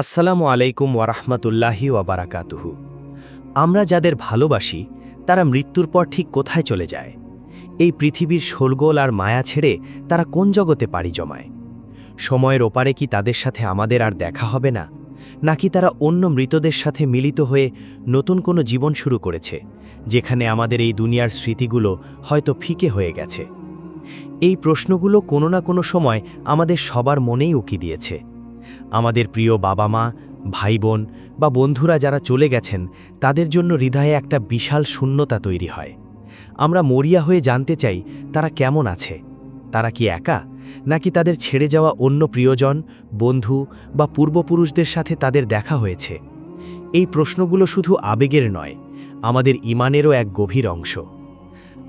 আসসালামু আলাইকুম ওয়ারাহমাতুল্লাহি ওয়াবারাকাতুহু। আমরা যাদের ভালোবাসি, তারা মৃত্যুর পর ঠিক কোথায় চলে যায়? এই পৃথিবীর শোলগোল আর মায়া ছেড়ে তারা কোন জগতে পাড়ি জমায়? সময়ের ওপারে কি তাদের সাথে আমাদের আর দেখা হবে না? নাকি তারা অন্য মৃতদের সাথে মিলিত হয়ে নতুন কোনো জীবন শুরু করেছে, যেখানে আমাদের এই দুনিয়ার স্মৃতিগুলো হয়তো ফিকে হয়ে গেছে? এই প্রশ্নগুলো কোনো না কোনো সময় আমাদের সবার মনেই উকি দিয়েছে। আমাদের প্রিয় বাবা মা ভাই বোন বা বন্ধুরা যারা চলে গেছেন, তাদের জন্য হৃদয়ে একটা বিশাল শূন্যতা তৈরি হয়। আমরা মরিয়া হয়ে জানতে চাই, তারা কেমন আছে? তারা কি একা? নাকি তাদের ছেড়ে যাওয়া অন্য প্রিয়জন, বন্ধু বা পূর্বপুরুষদের সাথে তাদের দেখা হয়েছে? এই প্রশ্নগুলো শুধু আবেগের নয়, আমাদের ইমানেরও এক গভীর অংশ।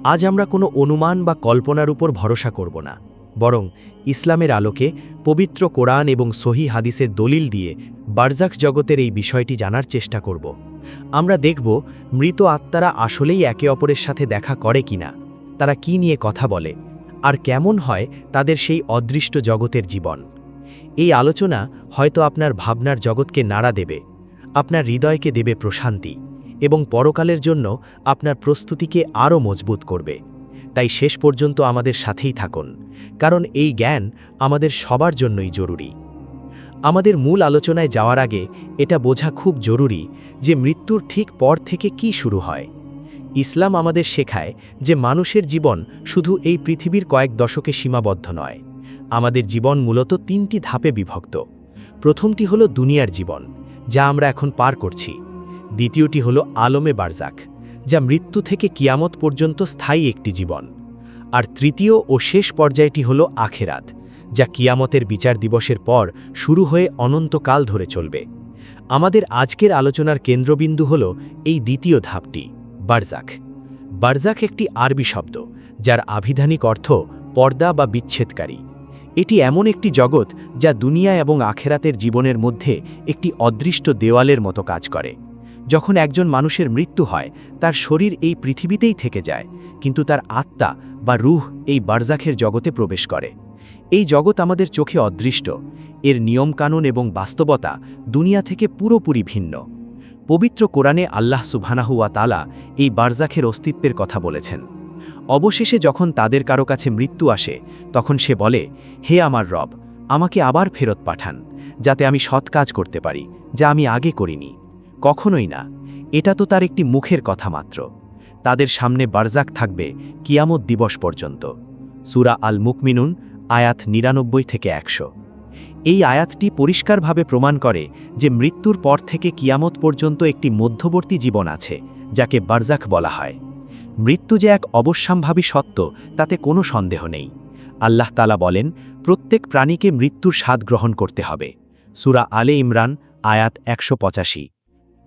আজ আমরা কোনো অনুমান বা কল্পনার উপর ভরসা করব না। বরং ইসলামের আলোকে পবিত্র কোরআন এবং সহি হাদিসের দলিল দিয়ে বারজাক জগতের এই বিষয়টি জানার চেষ্টা করব। আমরা দেখব, মৃত আত্মারা আসলেই একে অপরের সাথে দেখা করে কিনা, তারা কি নিয়ে কথা বলে, আর কেমন হয় তাদের সেই অদৃষ্ট জগতের জীবন। এই আলোচনা হয়তো আপনার ভাবনার জগৎকে নাড়া দেবে, আপনার হৃদয়কে দেবে প্রশান্তি এবং পরকালের জন্য আপনার প্রস্তুতিকে আরও মজবুত করবে। তাই শেষ পর্যন্ত আমাদের সাথেই থাকুন। কারণ এই জ্ঞান আমাদের সবার জন্যই জরুরি। আমাদের মূল আলোচনায় যাওয়ার আগে এটা বোঝা খুব জরুরি যে মৃত্যুর ঠিক পর থেকে কি শুরু হয়। ইসলাম আমাদের শেখায় যে মানুষের জীবন শুধু এই পৃথিবীর কয়েক দশকে সীমাবদ্ধ নয়। আমাদের জীবন মূলত তিনটি ধাপে বিভক্ত। প্রথমটি হলো দুনিয়ার জীবন, যা আমরা এখন পার করছি। দ্বিতীয়টি হলো আলমে বারজাক, যা মৃত্যু থেকে কিয়ামত পর্যন্ত স্থায়ী একটি জীবন। আর তৃতীয় ও শেষ পর্যায়টি হল আখেরাত, যা কিয়ামতের বিচার দিবসের পর শুরু হয়ে অনন্তকাল ধরে চলবে। আমাদের আজকের আলোচনার কেন্দ্রবিন্দু হল এই দ্বিতীয় ধাপটি, বারজাক। বারজাক একটি আরবি শব্দ, যার আভিধানিক অর্থ পর্দা বা বিচ্ছেদকারী। এটি এমন একটি জগৎ যা দুনিয়া এবং আখেরাতের জীবনের মধ্যে একটি অদৃষ্ট দেওয়ালের মতো কাজ করে। যখন একজন মানুষের মৃত্যু হয়, তার শরীর এই পৃথিবীতেই থেকে যায়, কিন্তু তার আত্মা বা রুহ এই বারজাখের জগতে প্রবেশ করে। এই জগৎ আমাদের চোখে অদৃষ্ট। এর নিয়মকানুন এবং বাস্তবতা দুনিয়া থেকে পুরোপুরি ভিন্ন। পবিত্র কোরআনে আল্লাহ সুবহানাহুয়া তালা এই বারজাখের অস্তিত্বের কথা বলেছেন। অবশেষে যখন তাদের কারও কাছে মৃত্যু আসে, তখন সে বলে, হে আমার রব, আমাকে আবার ফেরত পাঠান, যাতে আমি সৎ কাজ করতে পারি, যা আমি আগে করিনি। কখনোই না। এটা তো তার একটি মুখের কথা মাত্র। তাদের সামনে বারজাক থাকবে কিয়ামত দিবস পর্যন্ত। সুরা আল মুকমিনুন আয়াত নিরানব্বই থেকে একশো। এই আয়াতটি পরিষ্কারভাবে প্রমাণ করে যে মৃত্যুর পর থেকে কিয়ামত পর্যন্ত একটি মধ্যবর্তী জীবন আছে, যাকে বারজাক বলা হয়। মৃত্যু যে এক অবশ্যাম্ভাবী সত্য, তাতে কোনো সন্দেহ নেই। আল্লাহ তালা বলেন, প্রত্যেক প্রাণীকে মৃত্যুর স্বাদ গ্রহণ করতে হবে। সুরা আলে ইমরান, আয়াত একশো পঁচাশি।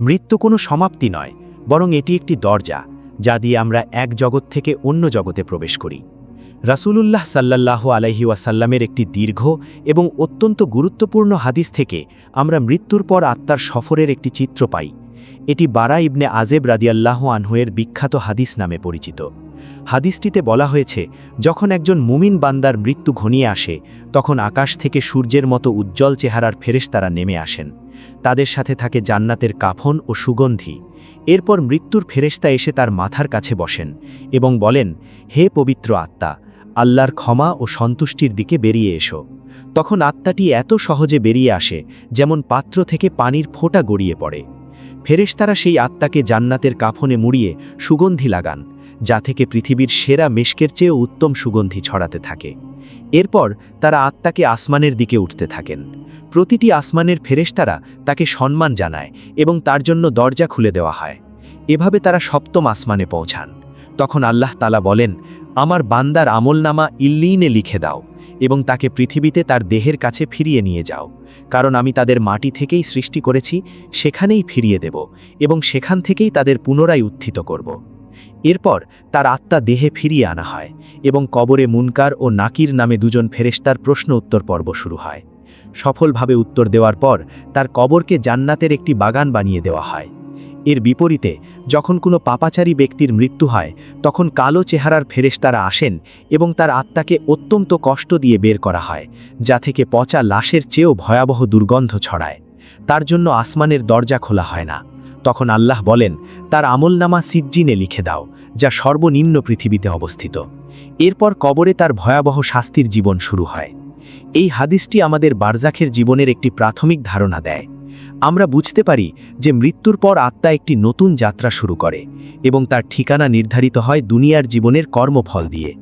মৃত্যু কোনো সমাপ্তি নয়, বরং এটি একটি দরজা, যা দিয়ে আমরা এক জগৎ থেকে অন্য জগতে প্রবেশ করি। রাসূলুল্লাহ সাল্লাহ আলাইহি ওয়াসাল্লামের একটি দীর্ঘ এবং অত্যন্ত গুরুত্বপূর্ণ হাদিস থেকে আমরা মৃত্যুর পর আত্মার সফরের একটি চিত্র পাই। এটি বারা ইবনে আজেব রাদিয়াল্লাহ আনহুয়ের বিখ্যাত হাদিস নামে পরিচিত। হাদিসটিতে বলা হয়েছে, যখন একজন মুমিন বান্দার মৃত্যু ঘনিয়ে আসে, তখন আকাশ থেকে সূর্যের মতো উজ্জ্বল চেহারার ফেরেশতারা নেমে আসেন। তাদের সাথে থাকে জান্নাতের কাফন ও সুগন্ধি। এরপর মৃত্যুর ফেরেশতা এসে তার মাথার কাছে বসেন এবং বলেন, হে পবিত্র আত্মা, আল্লাহর ক্ষমা ও সন্তুষ্টির দিকে বেরিয়ে এসো। তখন আত্মাটি এত সহজে বেরিয়ে আসে, যেমন পাত্র থেকে পানির ফোঁটা গড়িয়ে পড়ে। ফেরেশতারা সেই আত্মাকে জান্নাতের কাফনে মুড়িয়ে সুগন্ধি লাগান। যা থেকে পৃথিবীর সেরা মেশকের চেয়েও উত্তম সুগন্ধি ছড়াতে থাকে। এরপর তারা আত্মাকে আসমানের দিকে উঠতে থাকেন। প্রতিটি আসমানের ফেরেশতারা তাকে সম্মান জানায় এবং তার জন্য দরজা খুলে দেওয়া হয়। এভাবে তারা সপ্তম আসমানে পৌঁছান। তখন আল্লাহ তালা বলেন, আমার বান্দার আমলনামা ইল্লিনে লিখে দাও এবং তাকে পৃথিবীতে তার দেহের কাছে ফিরিয়ে নিয়ে যাও। কারণ আমি তাদের মাটি থেকেই সৃষ্টি করেছি, সেখানেই ফিরিয়ে দেব এবং সেখান থেকেই তাদের পুনরায় উত্থিত করব। এরপর তার আত্মা দেহে ফিরিয়ে আনা হয় এবং কবরে মুনকার ও নাকির নামে দুজন ফেরেশতার প্রশ্ন উত্তর পর্ব শুরু হয়। সফলভাবে উত্তর দেওয়ার পর তার কবরকে জান্নাতের একটি বাগান বানিয়ে দেওয়া হয়। এর বিপরীতে, যখন কোনো পাপাচারী ব্যক্তির মৃত্যু হয়, তখন কালো চেহারার ফেরেশতারা আসেন এবং তার আত্মাকে অত্যন্ত কষ্ট দিয়ে বের করা হয়, যা থেকে পচা লাশের চেয়েও ভয়াবহ দুর্গন্ধ ছড়ায়। তার জন্য আসমানের দরজা খোলা হয় না। তখন আল্লাহ বলেন, তার আমলনামা সিজ্জিনে লিখে দাও, যা সর্বনিম্ন পৃথিবীতে অবস্থিত। এরপর কবরে তার ভয়াবহ শাস্তির জীবন শুরু হয়। এই হাদিসটি আমাদের বারজাখের জীবনের একটি প্রাথমিক ধারণা দেয়। আমরা বুঝতে পারি যে মৃত্যুর পর আত্মা একটি নতুন যাত্রা শুরু করে এবং তার ঠিকানা নির্ধারিত হয় দুনিয়ার জীবনের কর্মফল দিয়ে।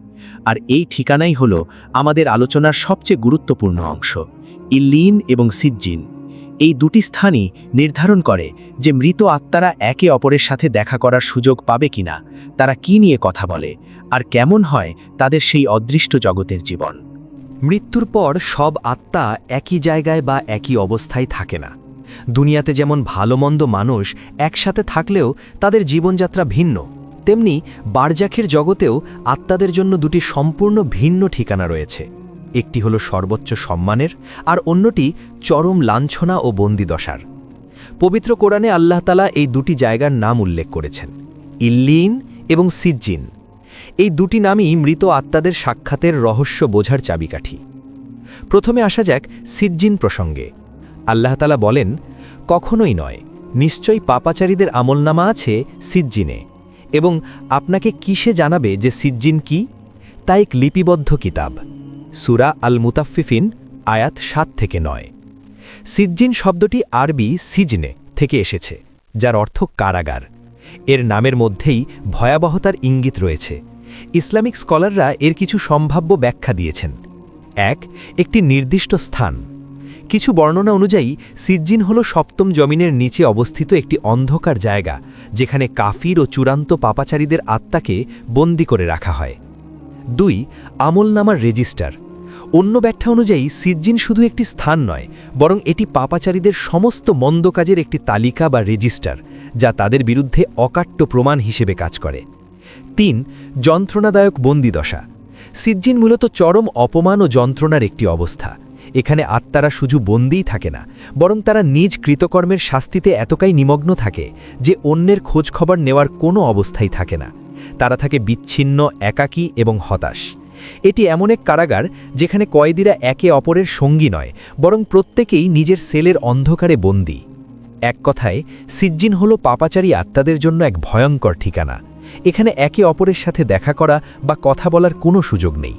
আর এই ঠিকানাই হল আমাদের আলোচনার সবচেয়ে গুরুত্বপূর্ণ অংশ, ইল্লিন এবং সিজ্জিন। এই দুটি স্থানই নির্ধারণ করে যে মৃত আত্মারা একে অপরের সাথে দেখা করার সুযোগ পাবে কিনা, তারা কি নিয়ে কথা বলে, আর কেমন হয় তাদের সেই অদৃষ্ট জগতের জীবন। মৃত্যুর পর সব আত্মা একই জায়গায় বা একই অবস্থায় থাকে না। দুনিয়াতে যেমন ভালো মন্দ মানুষ একসাথে থাকলেও তাদের জীবনযাত্রা ভিন্ন, তেমনি বারজাখের জগতেও আত্মাদের জন্য দুটি সম্পূর্ণ ভিন্ন ঠিকানা রয়েছে। একটি হলো সর্বোচ্চ সম্মানের আর অন্যটি চরম লাঞ্ছনা ও বন্দিদশার। পবিত্র কোরআনে আল্লাহতালা এই দুটি জায়গার নাম উল্লেখ করেছেন, ইল্লিন এবং সিজ্জিন। এই দুটি নামই মৃত আত্মাদের সাক্ষাতের রহস্য বোঝার চাবিকাঠি। প্রথমে আসা যাক সিজ্জিন প্রসঙ্গে। আল্লাহতালা বলেন, কখনোই নয়, নিশ্চয়ই পাপাচারীদের আমলনামা আছে সিজ্জিনে, এবং আপনাকে কিসে জানাবে যে সিজ্জিন কি? তা এক লিপিবদ্ধ কিতাব। সুরা আল মুতাফিফিন আয়াত সাত থেকে নয়। সিজ্জিন শব্দটি আরবি সিজনে থেকে এসেছে, যার অর্থ কারাগার। এর নামের মধ্যেই ভয়াবহতার ইঙ্গিত রয়েছে। ইসলামিক স্কলাররা এর কিছু সম্ভাব্য ব্যাখ্যা দিয়েছেন। এক, একটি নির্দিষ্ট স্থান। কিছু বর্ণনা অনুযায়ী, সিজ্জিন হল সপ্তম জমিনের নিচে অবস্থিত একটি অন্ধকার জায়গা, যেখানে কাফির ও চূড়ান্ত পাপাচারীদের আত্মাকে বন্দি করে রাখা হয়। দুই, আমলনামার রেজিস্টার। অন্য ব্যাখ্যা অনুযায়ী, সিজ্জিন শুধু একটি স্থান নয়, বরং এটি পাপাচারীদের সমস্ত মন্দ কাজের একটি তালিকা বা রেজিস্টার, যা তাদের বিরুদ্ধে অকাট্য প্রমাণ হিসেবে কাজ করে। তিন, যন্ত্রণাদায়ক বন্দিদশা সিজ্জিন মূলত চরম অপমান ও যন্ত্রণার একটি অবস্থা। এখানে আত্মারা শুধু বন্দিই থাকে না, বরং তারা নিজ কৃতকর্মের শাস্তিতে এতটাই নিমগ্ন থাকে যে অন্যের খোঁজখবর নেওয়ার কোনো অবস্থাই থাকে না। তারা থাকে বিচ্ছিন্ন, একাকী এবং হতাশ। এটি এমন এক কারাগার যেখানে কয়েদিরা একে অপরের সঙ্গী নয়, বরং প্রত্যেকেই নিজের সেলের অন্ধকারে বন্দী। এক কথায়, সিজ্জিন হল পাপাচারী আত্মাদের জন্য এক ভয়ঙ্কর ঠিকানা। এখানে একে অপরের সাথে দেখা করা বা কথা বলার কোনো সুযোগ নেই।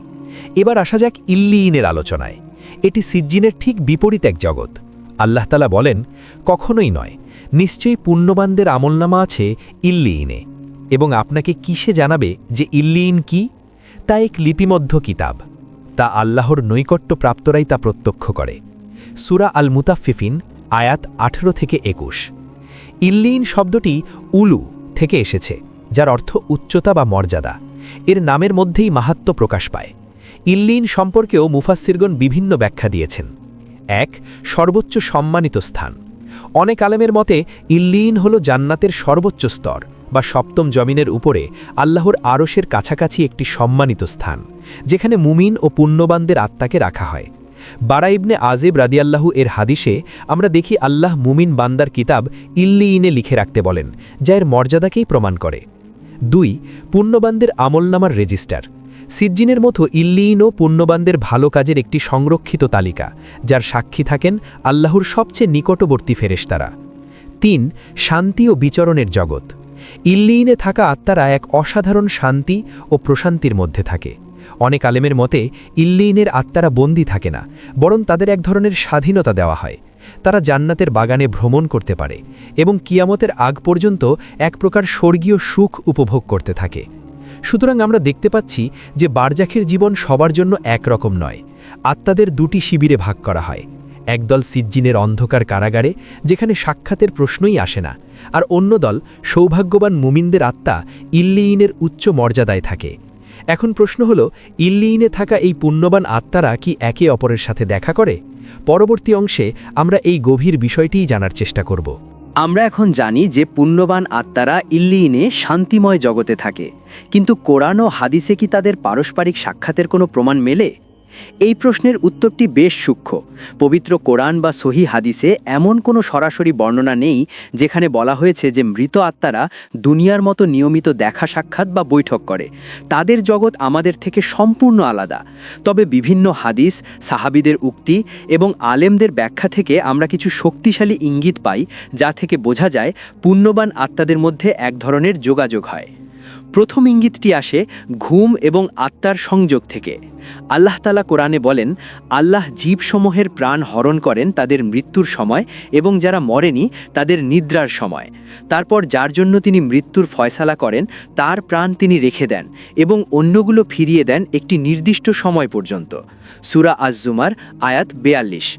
এবার আসা যাক ইল্লিইনের আলোচনায়। এটি সিজ্জিনের ঠিক বিপরীত এক জগৎ। আল্লাহতালা বলেন, কখনোই নয়। নিশ্চয়ই পুণ্যবানদের আমলনামা আছে ইল্লিইনে। এবং আপনাকে কিসে জানাবে যে ইল্লিন কি? তা এক লিপিমধ্য কিতাব। তা আল্লাহর নৈকট্য প্রাপ্তরাই তা প্রত্যক্ষ করে। সুরা আল মুতাফিফিন আয়াত আঠেরো থেকে একুশ। ইল্লিন শব্দটি উলু থেকে এসেছে, যার অর্থ উচ্চতা বা মর্যাদা। এর নামের মধ্যেই মাহাত্ম প্রকাশ পায়। ইল্লিন সম্পর্কেও মুফাসিরগণ বিভিন্ন ব্যাখ্যা দিয়েছেন। এক, সর্বোচ্চ সম্মানিত স্থান। অনেক আলেমের মতে, ইল্লিন হল জান্নাতের সর্বোচ্চ স্তর। বা সপ্তম জমিনের উপরে আল্লাহর আরশের কাছাকাছি একটি সম্মানিত স্থান, যেখানে মুমিন ও পুণ্যবানদের আত্মাকে রাখা হয়। বারা ইবনে আজেব রাদিয়াল্লাহু এর হাদিসে আমরা দেখি আল্লাহ মুমিন বান্দার কিতাব ইল্লিইনে লিখে রাখতে বলেন, যা এর মর্যাদাকেই প্রমাণ করে। দুই, পুণ্যবানদের আমলনামার রেজিস্টার। সিজ্জিনের মতো ইল্লিইনও পুণ্যবানদের ভালো কাজের একটি সংরক্ষিত তালিকা, যার সাক্ষী থাকেন আল্লাহর সবচেয়ে নিকটবর্তী ফেরেশতারা। তিন, শান্তি ও বিচরণের জগৎ। ইল্লিইনে থাকা আত্মারা এক অসাধারণ শান্তি ও প্রশান্তির মধ্যে থাকে। অনেক আলেমের মতে ইল্লিইনের আত্মারা বন্দী থাকে না, বরং তাদের এক ধরনের স্বাধীনতা দেওয়া হয়। তারা জান্নাতের বাগানে ভ্রমণ করতে পারে এবং কিয়ামতের আগ পর্যন্ত এক প্রকার স্বর্গীয় সুখ উপভোগ করতে থাকে। সুতরাং আমরা দেখতে পাচ্ছি যে বারজাখের জীবন সবার জন্য একরকম নয়। আত্মাদের দুটি শিবিরে ভাগ করা হয়। একদল সিজ্জিনের অন্ধকার কারাগারে, যেখানে সাক্ষাতের প্রশ্নই আসে না, আর অন্য দল সৌভাগ্যবান মুমিনদের আত্মা ইল্লিইনের উচ্চ মর্যাদায় থাকে। এখন প্রশ্ন হল, ইল্লিইনে থাকা এই পুণ্যবান আত্মারা কি একে অপরের সাথে দেখা করে? পরবর্তী অংশে আমরা এই গভীর বিষয়টিই জানার চেষ্টা করব। আমরা এখন জানি যে পুণ্যবান আত্মারা ইল্লিইনে শান্তিময় জগতে থাকে, কিন্তু কোরআন ও হাদিসে কি তাদের পারস্পরিক সাক্ষাতের কোনো প্রমাণ মেলে? এই প্রশ্নের উত্তরটি বেশ সূক্ষ্ম। পবিত্র কোরআন বা সহি হাদিসে এমন কোনো সরাসরি বর্ণনা নেই যেখানে বলা হয়েছে যে মৃত আত্মারা দুনিয়ার মতো নিয়মিত দেখা সাক্ষাৎ বা বৈঠক করে। তাদের জগৎ আমাদের থেকে সম্পূর্ণ আলাদা। তবে বিভিন্ন হাদিস, সাহাবিদের উক্তি এবং আলেমদের ব্যাখ্যা থেকে আমরা কিছু শক্তিশালী ইঙ্গিত পাই যা থেকে বোঝা যায়, পুণ্যবান আত্মাদের মধ্যে এক ধরনের যোগাযোগ হয়। প্রথম ইঙ্গিতটি আসে ঘুম এবং আত্মার সংযোগ থেকে। আল্লাহ তালা কোরআনে বলেন, আল্লাহ জীবসমূহের প্রাণ হরণ করেন তাদের মৃত্যুর সময় এবং যারা মরেনি তাদের নিদ্রার সময়। তারপর যার জন্য তিনি মৃত্যুর ফয়সালা করেন, তার প্রাণ তিনি রেখে দেন এবং অন্যগুলো ফিরিয়ে দেন একটি নির্দিষ্ট সময় পর্যন্ত। সুরা আজজুমার আয়াত বেয়াল্লিশ।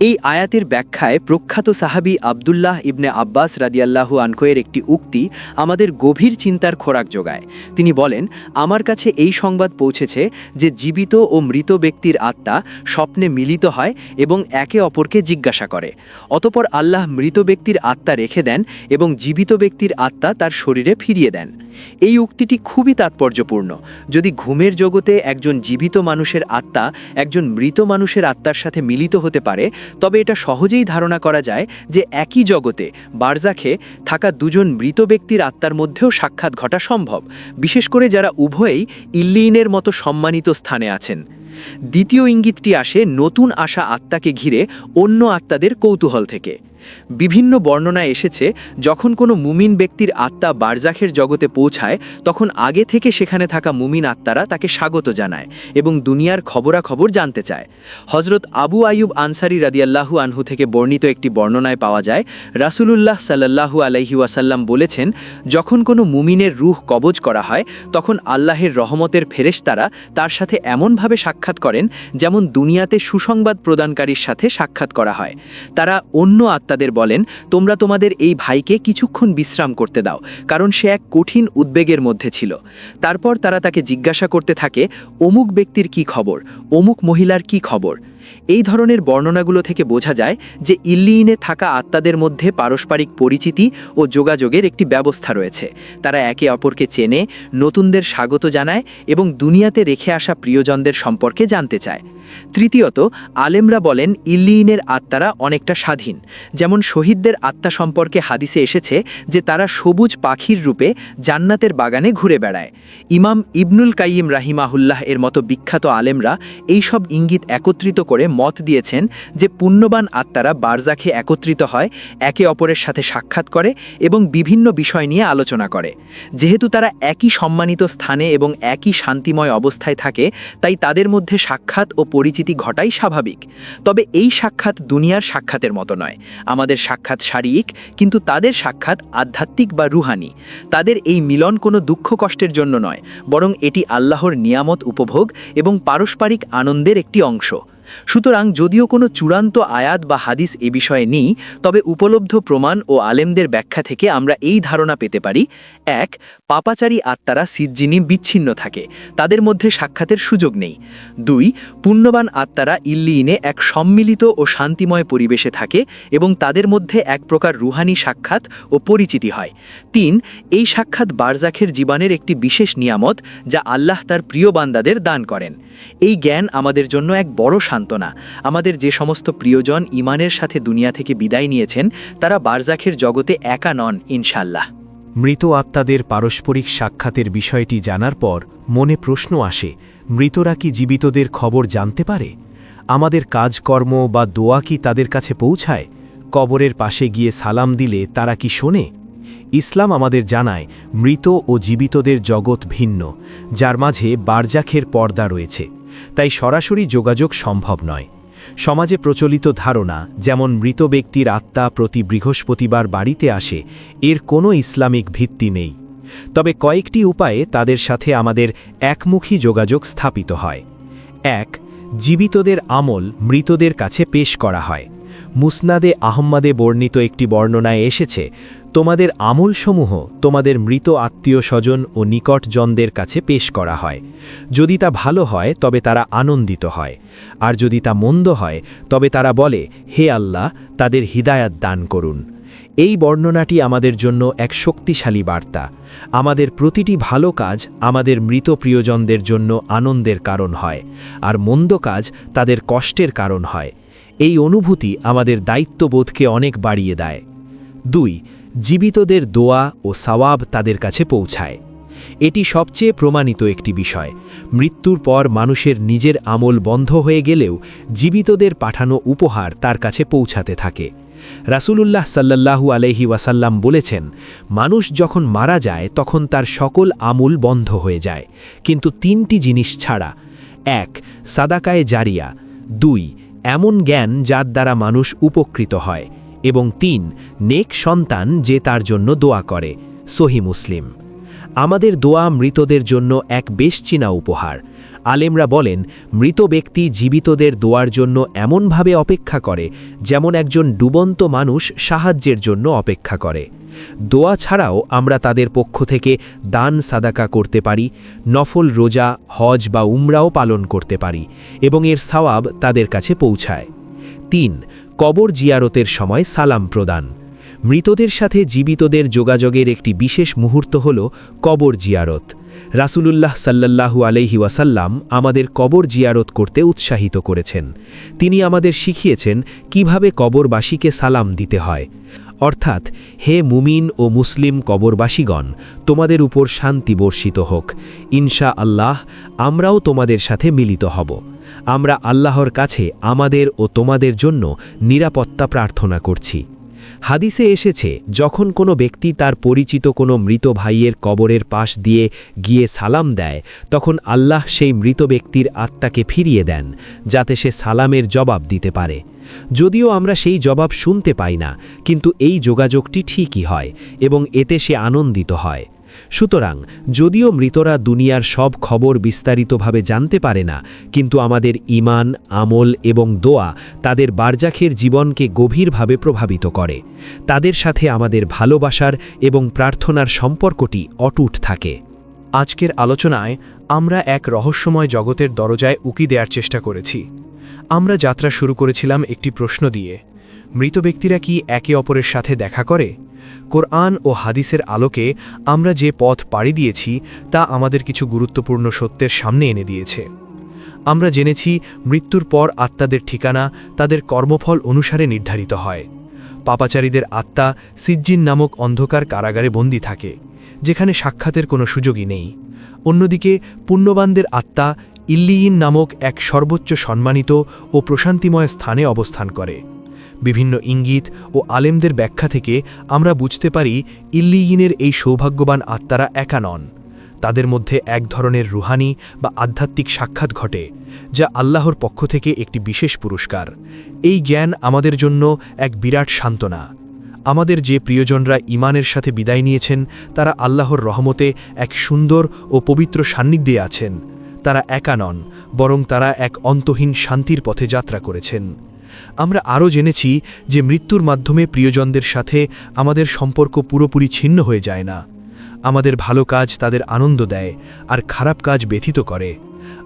এই আয়াতের ব্যাখ্যায় প্রখ্যাত সাহাবী আবদুল্লাহ ইবনে আব্বাস রাদিয়াল্লাহু আনকোয়ের একটি উক্তি আমাদের গভীর চিন্তার খোরাক যোগায়। তিনি বলেন, আমার কাছে এই সংবাদ পৌঁছেছে যে জীবিত ও মৃত ব্যক্তির আত্মা স্বপ্নে মিলিত হয় এবং একে অপরকে জিজ্ঞাসা করে। অতপর আল্লাহ মৃত ব্যক্তির আত্মা রেখে দেন এবং জীবিত ব্যক্তির আত্মা তার শরীরে ফিরিয়ে দেন। এই উক্তিটি খুবই তাৎপর্যপূর্ণ। যদি ঘুমের জগতে একজন জীবিত মানুষের আত্মা একজন মৃত মানুষের আত্মার সাথে মিলিত হতে পারে, তবে এটা সহজেই ধারণা করা যায় যে একই জগতে বারজাখে থাকা দুজন মৃত ব্যক্তির আত্মার মধ্যেও সাক্ষাৎ ঘটা সম্ভব, বিশেষ করে যারা উভয়েই ইল্লিনের মতো সম্মানিত স্থানে আছেন। দ্বিতীয় ইঙ্গিতটি আসে নতুন আসা আত্মাকে ঘিরে অন্য আত্মাদের কৌতূহল থেকে। বিভিন্ন বর্ণনায় এসেছে, যখন কোনো মুমিন ব্যক্তির আত্মা বারজাখের জগতে পৌঁছায়, তখন আগে থেকে সেখানে থাকা মুমিন আত্মারা তাকে স্বাগত জানায় এবং দুনিয়ার খবরাখবর জানতে চায়। হজরত আবু আয়ুব আনসারি রাদিয়াল্লাহু আনহু থেকে বর্ণিত একটি বর্ণনায় পাওয়া যায়, রাসূলুল্লাহ সাল্লাল্লাহু আলাইহি ওয়াসাল্লাম বলেছেন, যখন কোনো মুমিনের রুহ কবজ করা হয়, তখন আল্লাহের রহমতের ফেরেশতারা তার সাথে এমনভাবে সাক্ষাৎ করেন, যেমন দুনিয়াতে সুসংবাদ প্রদানকারীর সাথে সাক্ষাৎ করা হয়। তারা অন্য আত্মাদের বলেন, তোমরা তোমাদের এই ভাইকে কিছুক্ষণ বিশ্রাম করতে দাও, কারণ সে এক কঠিন উদ্বেগের মধ্যে ছিল। তারপর তারা তাকে জিজ্ঞাসা করতে থাকে, অমুক ব্যক্তির কি খবর? অমুক মহিলার কি খবর? এই ধরনের বর্ণনাগুলো থেকে বোঝা যায় যে ইল্লিইনে থাকা আত্মাদের মধ্যে পারস্পরিক পরিচিতি ও যোগাযোগের একটি ব্যবস্থা রয়েছে। তারা একে অপরকে চেনে, নতুনদের স্বাগত জানায় এবং দুনিয়াতে রেখে আসা প্রিয়জনদের সম্পর্কে জানতে চায়। তৃতীয়ত, আলেমরা বলেন ইল্লিইনের আত্মারা অনেকটা স্বাধীন। যেমন শহীদদের আত্মা সম্পর্কে হাদিসে এসেছে যে তারা সবুজ পাখির রূপে জান্নাতের বাগানে ঘুরে বেড়ায়। ইমাম ইবনুল কাইম রাহিমাহুল্লাহ এর মতো বিখ্যাত আলেমরা এই সব ইঙ্গিত একত্রিত করে মত দিয়েছেন যে পুণ্যবান আত্মারা বারজাখে একত্রিত হয়, একে অপরের সাথে সাক্ষাৎ করে এবং বিভিন্ন বিষয় নিয়ে আলোচনা করে। যেহেতু তারা একই সম্মানিত স্থানে এবং একই শান্তিময় অবস্থায় থাকে, তাই তাদের মধ্যে সাক্ষাৎ ও পরিচিতি ঘটাই স্বাভাবিক। তবে এই সাক্ষাৎ দুনিয়ার সাক্ষাতের মতো নয়। আমাদের সাক্ষাৎ শারীরিক, কিন্তু তাদের সাক্ষাৎ আধ্যাত্মিক বা রুহানি। তাদের এই মিলন কোনো দুঃখ কষ্টের জন্য নয়, বরং এটি আল্লাহর নিয়ামত উপভোগ এবং পারস্পরিক আনন্দের একটি অংশ। সুতরাং যদিও কোনো চূড়ান্ত আয়াত বা হাদিস এ বিষয়ে নেই, তবে উপলব্ধ প্রমাণ ও আলেমদের ব্যাখ্যা থেকে আমরা এই ধারণা পেতে পারি, এক, পাপাচারী আত্মারা সিজ্জিনি বিচ্ছিন্ন থাকে, তাদের মধ্যে সাক্ষাতের সুযোগ নেই। দুই, পুণ্যবান আত্মারা ইল্লিইনে এক সম্মিলিত ও শান্তিময় পরিবেশে থাকে এবং তাদের মধ্যে এক প্রকার রুহানি সাক্ষাৎ ও পরিচিতি হয়। তিন, এই সাক্ষাৎ বারজাখের জীবনের একটি বিশেষ নিয়ামত যা আল্লাহ তার প্রিয় বান্দাদের দান করেন। এই জ্ঞান আমাদের জন্য এক বড় সান্ত্বনা। আমাদের যে সমস্ত প্রিয়জন ইমানের সাথে দুনিয়া থেকে বিদায় নিয়েছেন, তারা বারজাখের জগতে একা নন ইনশাল্লাহ মৃত আত্মাদের পারস্পরিক সাক্ষাতের বিষয়টি জানার পর মনে প্রশ্ন আসে, মৃতরা কি জীবিতদের খবর জানতে পারে? আমাদের কাজকর্ম বা দোয়া কি তাদের কাছে পৌঁছায়? কবরের পাশে গিয়ে সালাম দিলে তারা কি শোনে? ইসলাম আমাদের জানায়, মৃত ও জীবিতদের জগৎ ভিন্ন, যার মাঝে বারজাখের পর্দা রয়েছে। তাই সরাসরি যোগাযোগ সম্ভব নয়। সমাজে প্রচলিত ধারণা, যেমন মৃত ব্যক্তির আত্মা প্রতি বৃহস্পতিবার বাড়িতে আসে, এর কোনো ইসলামিক ভিত্তি নেই। তবে কয়েকটি উপায়ে তাদের সাথে আমাদের একমুখী যোগাযোগ স্থাপিত হয়। এক, জীবিতদের আমল মৃতদের কাছে পেশ করা হয়। মুসনাদে আহম্মাদে বর্ণিত একটি বর্ণনায় এসেছে, তোমাদের আমলসমূহ তোমাদের মৃত আত্মীয় স্বজন ও নিকটজনদের কাছে পেশ করা হয়। যদি তা ভালো হয়, তবে তারা আনন্দিত হয়। আর যদি তা মন্দ হয়, তবে তারা বলে, হে আল্লাহ, তাদের হিদায়াত দান করুন। এই বর্ণনাটি আমাদের জন্য এক শক্তিশালী বার্তা। আমাদের প্রতিটি ভালো কাজ আমাদের মৃত প্রিয়জনদের জন্য আনন্দের কারণ হয়, আর মন্দ কাজ তাদের কষ্টের কারণ হয়। এই অনুভূতি আমাদের দায়িত্ববোধকে অনেক বাড়িয়ে দেয়। দুই, জীবিতদের দোয়া ও সওয়াব তাদের কাছে পৌঁছায়। এটি সবচেয়ে প্রমাণিত একটি বিষয়। মৃত্যুর পর মানুষের নিজের আমল বন্ধ হয়ে গেলেও জীবিতদের পাঠানো উপহার তার কাছে পৌঁছাতে থাকে। রাসূলুল্লাহ সাল্লাল্লাহু আলহি ওয়াসাল্লাম বলেছেন, মানুষ যখন মারা যায়, তখন তার সকল আমুল বন্ধ হয়ে যায়। কিন্তু তিনটি জিনিস ছাড়া, এক, সাদাকায়ে জারিয়া, দুই এমন জ্ঞান যার দ্বারা মানুষ উপকৃত হয় এবং তিন, নেক সন্তান যে তার জন্য দোয়া করে। সহি মুসলিম। আমাদের দোয়া মৃতদের জন্য এক বেশচিনা উপহার। আলেমরা বলেন, মৃত ব্যক্তি জীবিতদের দোয়ার জন্য এমনভাবে অপেক্ষা করে, যেমন একজন ডুবন্ত মানুষ সাহায্যের জন্য অপেক্ষা করে। দোয়া ছাড়াও আমরা তাদের পক্ষ থেকে দান সাদাকা করতে পারি, নফল রোজা, হজ বা উমরাও পালন করতে পারি এবং এর সওয়াব তাদের কাছে পৌঁছায়। তিন, কবর জিয়ারতের সময় সালাম প্রদান। মৃতদের সাথে জীবিতদের যোগাযোগের একটি বিশেষ মুহূর্ত হল কবর জিয়ারত। রাসূলুল্লাহ সাল্লাল্লাহু আলাইহি ওয়াসাল্লাম আমাদের কবর জিয়ারত করতে উৎসাহিত করেছেন। তিনি আমাদের শিখিয়েছেন কীভাবে কবরবাসীকে সালাম দিতে হয়। অর্থাৎ, হে মুমিন ও মুসলিম কবরবাসীগণ, তোমাদের উপর শান্তি বর্ষিত হোক। ইনশা আল্লাহ আমরাও তোমাদের সাথে মিলিত হব। আমরা আল্লাহর কাছে আমাদের ও তোমাদের জন্য নিরাপত্তা প্রার্থনা করছি। হাদিসে এসেছে, যখন কোনো ব্যক্তি তার পরিচিত কোনো মৃত ভাইয়ের কবরের পাশ দিয়ে গিয়ে সালাম দেয়, তখন আল্লাহ সেই মৃত ব্যক্তির আত্মাকে ফিরিয়ে দেন, যাতে সে সালামের জবাব দিতে পারে। যদিও আমরা সেই জবাব শুনতে পাই না, কিন্তু এই যোগাযোগটি ঠিকই হয় এবং এতে সে আনন্দিত হয়। সুতরাং যদিও মৃতরা দুনিয়ার সব খবর বিস্তারিতভাবে জানতে পারে না, কিন্তু আমাদের ইমান আমল এবং দোয়া তাদের বারজাখের জীবনকে গভীরভাবে প্রভাবিত করে। তাদের সাথে আমাদের ভালোবাসার এবং প্রার্থনার সম্পর্কটি অটুট থাকে। আজকের আলোচনায় আমরা এক রহস্যময় জগতের দরজায় উকি দেওয়ার চেষ্টা করেছি। আমরা যাত্রা শুরু করেছিলাম একটি প্রশ্ন দিয়ে। মৃত ব্যক্তিরা কি একে অপরের সাথে দেখা করে? কোরআন ও হাদিসের আলোকে আমরা যে পথ পাড়ি দিয়েছি, তা আমাদের কিছু গুরুত্বপূর্ণ সত্যের সামনে এনে দিয়েছে। আমরা জেনেছি মৃত্যুর পর আত্মাদের ঠিকানা তাদের কর্মফল অনুসারে নির্ধারিত হয়। পাপাচারীদের আত্মা সিজ্জিন নামক অন্ধকার কারাগারে বন্দী থাকে, যেখানে সাক্ষাতের কোনো সুযোগই নেই। অন্যদিকে পুণ্যবানদের আত্মা ইল্লিয়িন নামক এক সর্বোচ্চ সম্মানিত ও প্রশান্তিময় স্থানে অবস্থান করে। বিভিন্ন ইঙ্গিত ও আলেমদের ব্যাখ্যা থেকে আমরা বুঝতে পারি ইল্লিয়িনের এই সৌভাগ্যবান আত্মারা একা নন। তাদের মধ্যে এক ধরনের রুহানি বা আধ্যাত্মিক সাক্ষাৎ ঘটে, যা আল্লাহর পক্ষ থেকে একটি বিশেষ পুরস্কার। এই জ্ঞান আমাদের জন্য এক বিরাট সান্ত্বনা। আমাদের যে প্রিয়জনরা ইমানের সাথে বিদায় নিয়েছেন, তারা আল্লাহর রহমতে এক সুন্দর ও পবিত্র সান্নিধ্যে আছেন। তারা একা নন, বরং তারা এক অন্তহীন শান্তির পথে যাত্রা করেছেন। আমরা আরও জেনেছি যে মৃত্যুর মাধ্যমে প্রিয়জনদের সাথে আমাদের সম্পর্ক পুরোপুরি ছিন্ন হয়ে যায় না। আমাদের ভালো কাজ তাদের আনন্দ দেয় আর খারাপ কাজ ব্যথিত করে।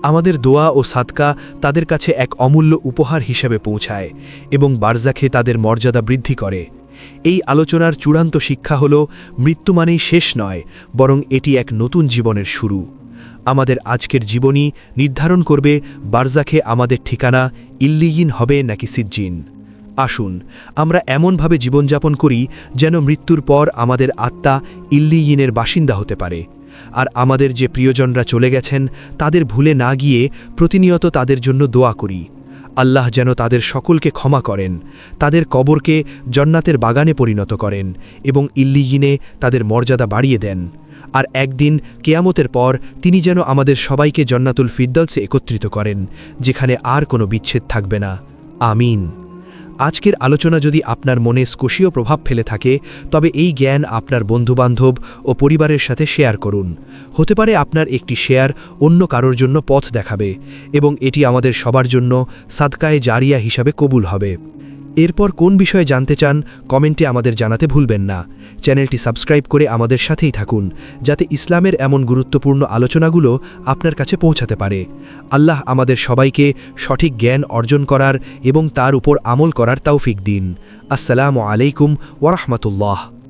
আমাদের দোয়া ও সাদকা তাদের কাছে এক অমূল্য উপহার হিসেবে পৌঁছায় এবং বারজাখে তাদের মর্যাদা বৃদ্ধি করে। এই আলোচনার চূড়ান্ত শিক্ষা হল, মৃত্যু মানেই শেষ নয়, বরং এটি এক নতুন জীবনের শুরু। আমাদের আজকের জীবনী নির্ধারণ করবে বারজাখে আমাদের ঠিকানা ইল্লিয়িন হবে নাকি সিজ্জিন। আসুন, আমরা এমনভাবে জীবনযাপন করি যেন মৃত্যুর পর আমাদের আত্মা ইল্লিয়িনের বাসিন্দা হতে পারে। আর আমাদের যে প্রিয়জনরা চলে গেছেন, তাদের ভুলে না গিয়ে প্রতিনিয়ত তাদের জন্য দোয়া করি। আল্লাহ যেন তাদের সকলকে ক্ষমা করেন, তাদের কবরকে জন্নাতের বাগানে পরিণত করেন এবং ইল্লিয়িনে তাদের মর্যাদা বাড়িয়ে দেন। আর একদিন কেয়ামতের পর তিনি যেন আমাদের সবাইকে জন্নাতুল ফিদ্দলসে একত্রিত করেন, যেখানে আর কোনো বিচ্ছেদ থাকবে না। আমিন। আজকের আলোচনা যদি আপনার মনে স্কোশীয় প্রভাব ফেলে থাকে, তবে এই জ্ঞান আপনার বন্ধুবান্ধব ও পরিবারের সাথে শেয়ার করুন। হতে পারে আপনার একটি শেয়ার অন্য কারোর জন্য পথ দেখাবে এবং এটি আমাদের সবার জন্য সাদকায়ে জারিয়া হিসাবে কবুল হবে। এরপর কোন বিষয়ে জানতে চান, কমেন্টে আমাদের জানাতে ভুলবেন না। চ্যানেলটি সাবস্ক্রাইব করে আমাদের সাথেই থাকুন, যাতে ইসলামের এমন গুরুত্বপূর্ণ আলোচনাগুলো আপনার কাছে পৌঁছাতে পারে। আল্লাহ আমাদের সবাইকে সঠিক জ্ঞান অর্জন করার এবং তার উপর আমল করার তাওফিক দিন। আসসালামু আলাইকুম ওরহমতুল্লাহ